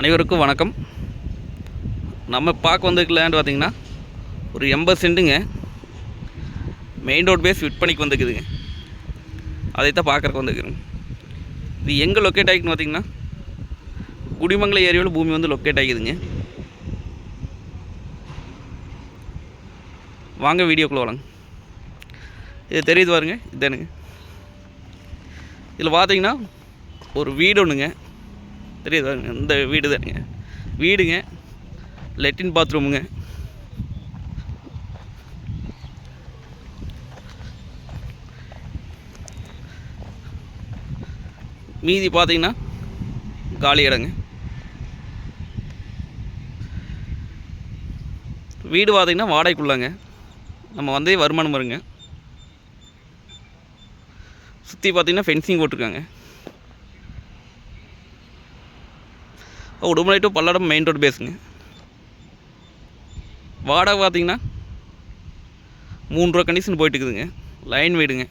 அனைவருக்கும் வணக்கம். நம்ம பார்க்க வந்திருக்க லேண்ட் பார்த்தீங்கன்னா ஒரு எண்பது சென்ட்டுங்க மெயின் ரோட் பேஸ் விற்பனைக்கு வந்துருக்குதுங்க. அதைத்தான் பார்க்குறக்கு வந்துருக்குறோங்க இது எங்கே லொக்கேட் ஆகிக்குன்னு பார்த்தீங்கன்னா குடிமங்கலம் ஏரியாவில் பூமி வந்து லொக்கேட் ஆகிக்குதுங்க வாங்க வீடியோக்குள்ளே வரலாங்க. இது தெரியுது பாருங்க இதானுங்க. இதில் பார்த்தீங்கன்னா ஒரு வீடு ஒன்றுங்க தெரியுது? இந்த வீடு தானுங்க. வீடுங்க. லெட்டின் பாத்ரூமுங்க மீதி பார்த்தீங்கன்னா காலி இடங்க. வீடு பார்த்தீங்கன்னா வாடகைக்குள்ளாங்க. நம்ம வந்தே வருமானம் வருங்க. சுற்றி பார்த்தீங்கன்னா ஃபென்சிங் போட்டிருக்காங்க. Udumalai to Palladam main road பேசுங்க வாடகை பார்த்தீங்கன்னா மூணு ரூபா கண்டிஷன் போயிட்டு இருக்குதுங்க லைன் வீடுங்க.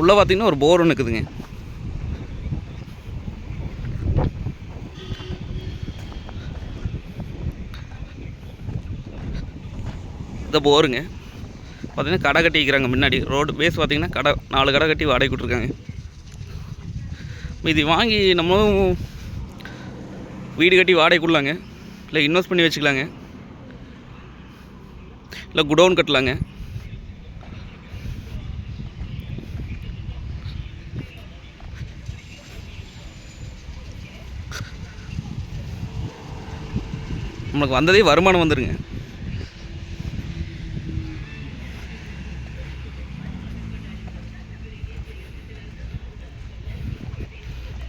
உள்ளே பார்த்தீங்கன்னா ஒரு போர் ஒன்று இருக்குதுங்க. இந்த போருங்க. பார்த்தீங்கன்னா கடை கட்டி வைக்கிறாங்க முன்னாடி. ரோடு பேஸ் பார்த்திங்கன்னா கடை நாலு கடை கட்டி வாடகை கொடுத்துருக்காங்க. இது வாங்கி நம்மளும் வீடு கட்டி வாடகைக்குள்ளாங்க இல்லை இன்வெஸ்ட் பண்ணி வச்சுக்கலாங்க. இல்லை குடோன் கட்டலாங்க. நம்மளுக்கு வந்ததே வருமானம் வந்துருங்க.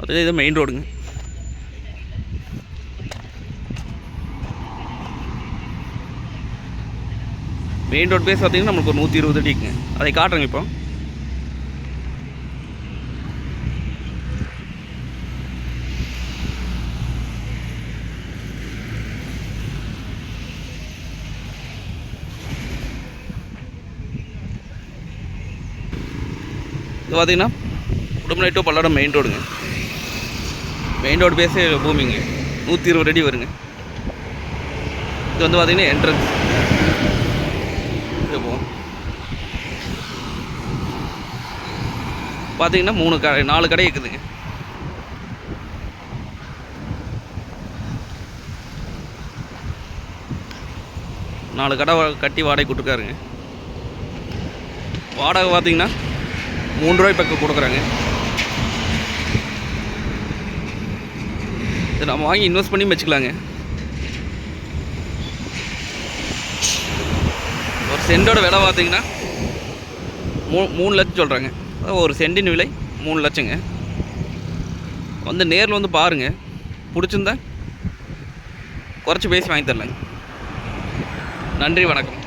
அது இது மெயின் ரோடுங்க மெயின் ரோடு பேஸ் பார்த்தீங்கன்னா நம்மளுக்கு ஒரு நூற்றி இருபது அடிக்குங்க அதை காட்டுறேங்க இப்போ. இது பார்த்தீங்கன்னா உடுமலை டு பல்லடம் மெயின் ரோடுங்க மெயின் ரோடு பேஸே பூமிங்க நூற்றி இருபது அடி வருங்க. இது வந்து பார்த்திங்கன்னா என்ட்ரன்ஸ் இது போகும் பார்த்தீங்கன்னா மூணு கடை நாலு கடை இருக்குதுங்க நாலு கடை கட்டி வாடகை கொடுத்துருக்காருங்க வாடகை பார்த்தீங்கன்னா மூன்று ரூபாய் பக்கம் கொடுக்குறாங்க. இதை நம்ம வாங்கி இன்வெஸ்ட் பண்ணி வச்சுக்கலாங்க. ஒரு சென்டோட விலை பார்த்தீங்கன்னா மூ மூணு லட்சம் சொல்கிறாங்க ஒரு சென்டின் விலை மூணு லட்சங்க. வந்து நேரில் வந்து பாருங்கள் பிடிச்சிருந்தா குறைச்சி பேசி வாங்கி தரலாங்க. நன்றி வணக்கம்.